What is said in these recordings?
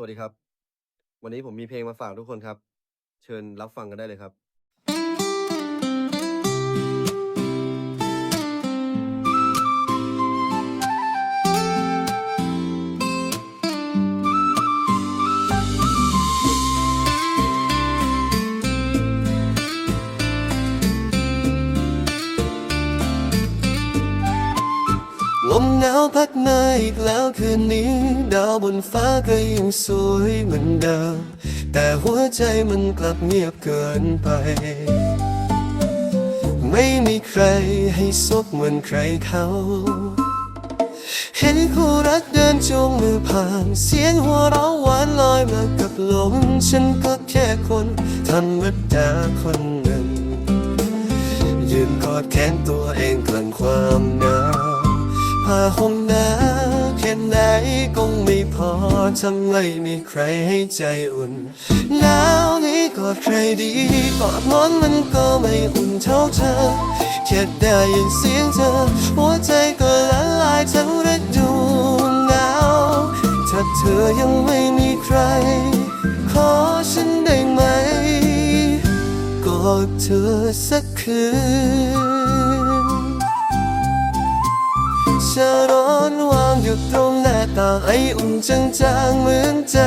สวัสดีครับ วันนี้ผมมีเพลงมาฝากทุกคนครับ เชิญรับฟังกันได้เลยครับ หนาวพัดมาอีกแล้วคืนนี้ ดาวบนฟ้าก็ยังสวยเหมือนเดิม แต่หัวใจมันกลับเงียบเกินไป ไม่มีใครให้ซบเหมือนใครเขาเห็นคู่รักเดินจูงมือผ่าน เสียงหัวเราะหวานลอยมากับลมฉันก็แค่คนธรรมดาคนหนึ่งยืนกอดแขนตัวเองกลางความหนาว ผ้าห่มหนาแค่ไหนคงไม่พอทำไม่มีใครให้ใจอุ่นหนาวนี้กอดใครดีกอดหมอนมันก็ไม่อุ่นเท่าเธอแค่ได้ยินเสียงเธอ หัวใจก็ละลายทั้งฤดูหนาวถ้าเธอยังไม่มีใคร ขอฉันได้ไหมกอดเธอสักคืน ชาร้อนวางอยู่ตรงหน้าต่างไออุ่นจางๆเหมือนใจ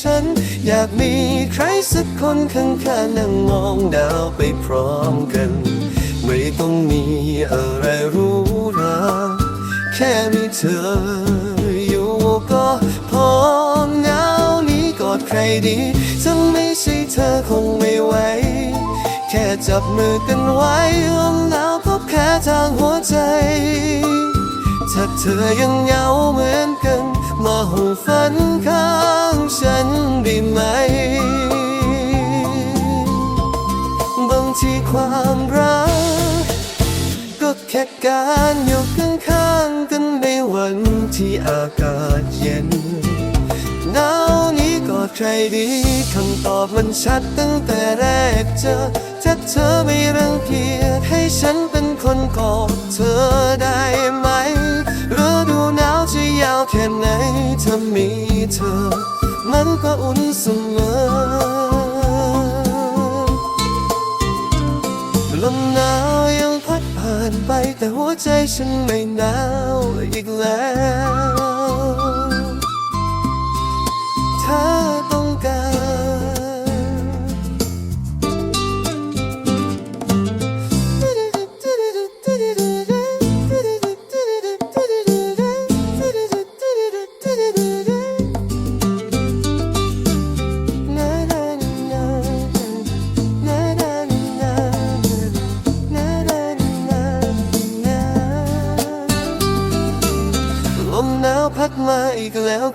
ฉัน อยากมีใครสักคนข้างๆนั่งมองดาวไปพร้อมกัน ไม่ต้องมีอะไรรู้ราแค่มีเธออยู่ก็พอหนาวนี้กอดใครดีถ้าไม่ใช่เธอคงไม่ไหวแค่จับมือกันไว้แลมหนาวพบแค่ทางหัวใจ ถ้าเธอยังเหงาเหมือนกัน มาห้องฝันข้างฉันได้ไหม บางทีความรัก ก็แค่การอยู่ข้างๆกันในวันที่อากาศเย็นหนาวนี้กอดใครดีคำตอบมันชัดตั้งแต่แรกเจอถ้าเธอไม่รังเกียจให้ฉันเป็นคนกอดเธอได้ไหม มีเธอ มันก็อุ่นเสมอลมหนาวยังพัดผ่านไปแต่หัวใจฉันไม่หนาวอีกแล้ว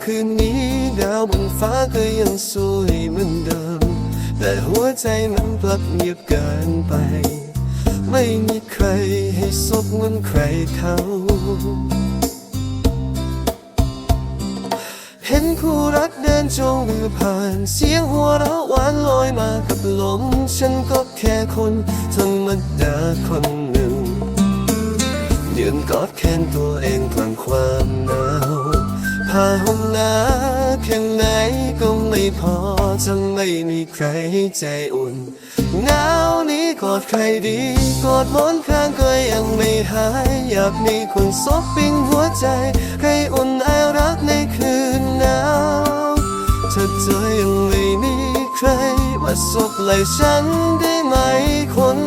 คืนนี้ดาวบนฟ้าก็ยังสวยเหมือนเดิม แต่หัวใจมันกลับเงียบเกินไป ไม่มีใครให้ซบเหมือนใครเขาเห็นคู่รักเดินจงมือผ่านเสียงหัวเราะหวานลอยมากับลม ฉันก็แค่คนธรรมดาคนหนึ่งยืนกอดแขนตัวเองกลางความหนาว ผ้าห่มหนาแค่ไหนก็ไม่พอจะไม่มีใครให้ใจอุ่นหนาวนี้กอดใครดีกอดมอนข้างก็ยังไม่หายอยากมีคนซบปิ้งหัวใจ ให้อุ่นไอรักในคืนหนาวถ้าเธอยังไม่มีใครมาซบไหลฉันได้ไหมคน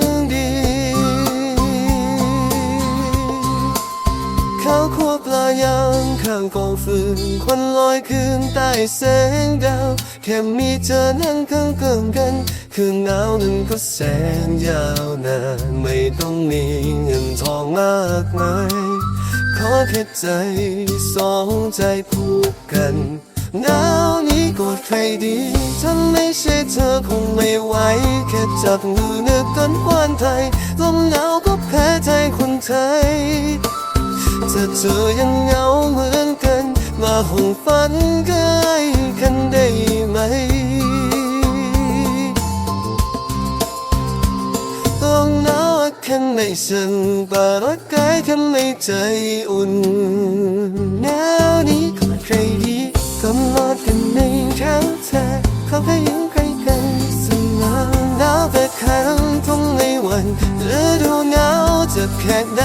าคั่วปลายางข้างกองฟืนควันลอยคืนใต้แสงดาว แค่มีเธอนั่งข้างเกิงกัน คืนหนาวนั้นก็แสนยาวนานไม่ต้องมีเงินทองมากมายขอแค่ใจสองใจผูกกันหนาวนี้กอดใครดีถ้าไม่ใช่เธอคงไม่ไหวแค่จับมือนึกกันกวนไทยลมหนาวก็แพ้ใจคนไทย ถ้าเธอยังเหงาเหมือนกัน มาห้องฝันใกล้กันได้ไหมต้องหนาวข้างในฉันปารักกายข้างในใจอุ่นหนาวนี้ก็ใครดีกำลังกันในครั้งเขาแค่อยู่ใกล้กันสมอหนาวแต่ครั้งต้องในวันฤดูหนาว จะแค่ไหน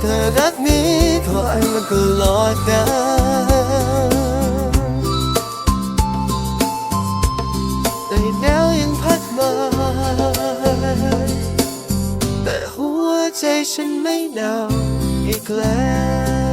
แต่รักนี้ขอให้มันตลอดกาลแต่หนาวยังพัดมา แต่หัวใจฉันไม่หนาวอีกแล้ว